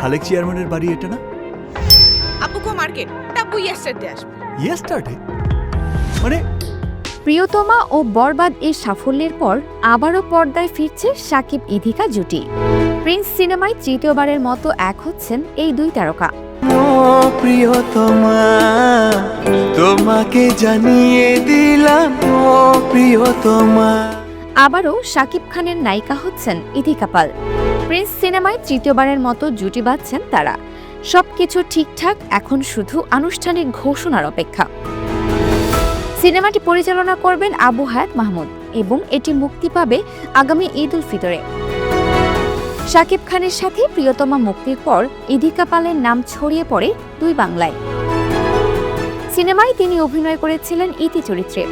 খালেক চেয়ারম্যানের বাড়ি এটা না? আপুকো মার্কেট টাব্বু ইয়েস্টারডে আসবে। ইয়েস্টারডে মানে প্রিয়তমা ও বরবাদ এর সাফল্যের পর আবারও পর্দায় ফিরছে সাকিব ইধিকা জুটি। প্রিন্স সিনেমায় তৃতীয়বারের মতো এক হচ্ছেন এই দুই তারকা। ও প্রিয়তমা তোমাকে জানিয়ে দিলাম ও প্রিয়তমা। আবারও শাকিব খানের নায়িকা হচ্ছেন ইধিকা পাল। প্রিন্স সিনেমায় তৃতীয়বারের মতো জুটি বাঁধছেন তারা। সবকিছু ঠিকঠাক, এখন শুধু আনুষ্ঠানিক ঘোষণার অপেক্ষা। সিনেমাটি পরিচালনা করবেন আবু হায়াত মাহমুদ এবং এটি মুক্তি পাবে আগামী ঈদ উল ফিতরে। শাকিব খানের সাথে প্রিয়তমা মুক্তির পর ইদিকা পালের নাম ছড়িয়ে পড়ে দুই বাংলায়। সিনেমায় তিনি অভিনয় করেছিলেন ইতি চরিত্রে।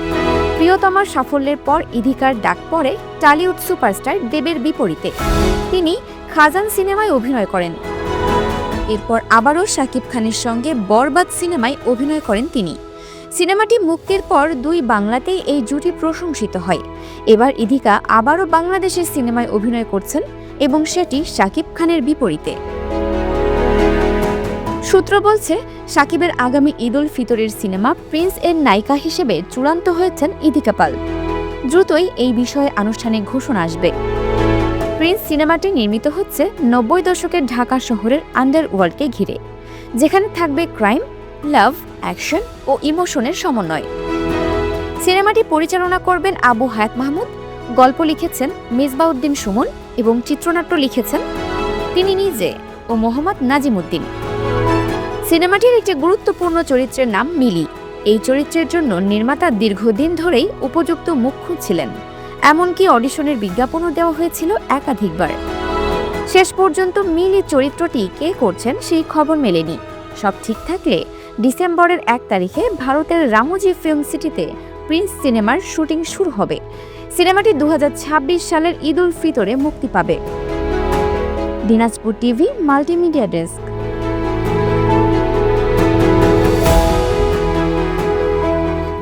প্রিয়তমার সাফল্যের পর ইধিকার ডাক পড়ে টালিউড সুপারস্টার দেবের বিপরীতে। তিনি খাজান সিনেমায় অভিনয় করেন। এরপর আবারও শাকিব খানের সঙ্গে বরবাদ সিনেমায় অভিনয় করেন তিনি। সিনেমাটি মুক্তির পর দুই বাংলাতেই এই জুটি প্রশংসিত হয়। এবার ইধিকা আবারও বাংলাদেশের সিনেমায় অভিনয় করছেন এবং সেটি শাকিব খানের বিপরীতে। সূত্র বলছে, সাকিবের আগামী ঈদ উল ফিতরের সিনেমা প্রিন্স এর নায়িকা হিসেবে চূড়ান্ত হয়েছেন ইদিকা পাল দ্রুতই এই বিষয়ে আনুষ্ঠানিক ঘোষণা আসবে। প্রিন্স সিনেমাটি নির্মিত হচ্ছে নব্বই দশকের ঢাকা শহরের আন্ডারওয়ার্ল্ডকে ঘিরে, যেখানে থাকবে ক্রাইম, লাভ, অ্যাকশন ও ইমোশনের সমন্বয়। সিনেমাটি পরিচালনা করবেন আবু হায়াত মাহমুদ, গল্প লিখেছেন মিসবাউদ্দিন সুমন এবং চিত্রনাট্য লিখেছেন তিনি নিজে ও মোহাম্মদ নাজিমুদ্দিন। সিনেমাটির একটি গুরুত্বপূর্ণ চরিত্রের নাম মিলি। এই চরিত্রের জন্য নির্মাতা দীর্ঘদিন ধরেই উপযুক্ত মুখ খুঁজছিলেন এমনকি অডিশনের বিজ্ঞাপনও দেওয়া হয়েছিল একাধিকবার। শেষ পর্যন্ত মিলি চরিত্রটি কে করছেন সেই খবর মেলেনি। সব ঠিক থাকলে ডিসেম্বরের এক তারিখে ভারতের রামোজি ফিল্ম সিটিতে প্রিন্স সিনেমার শুটিং শুরু হবে। সিনেমাটি দু হাজার ছাব্বিশ সালের ঈদ উল ফিতরে মুক্তি পাবে। Dinajpur TV, multimedia desk.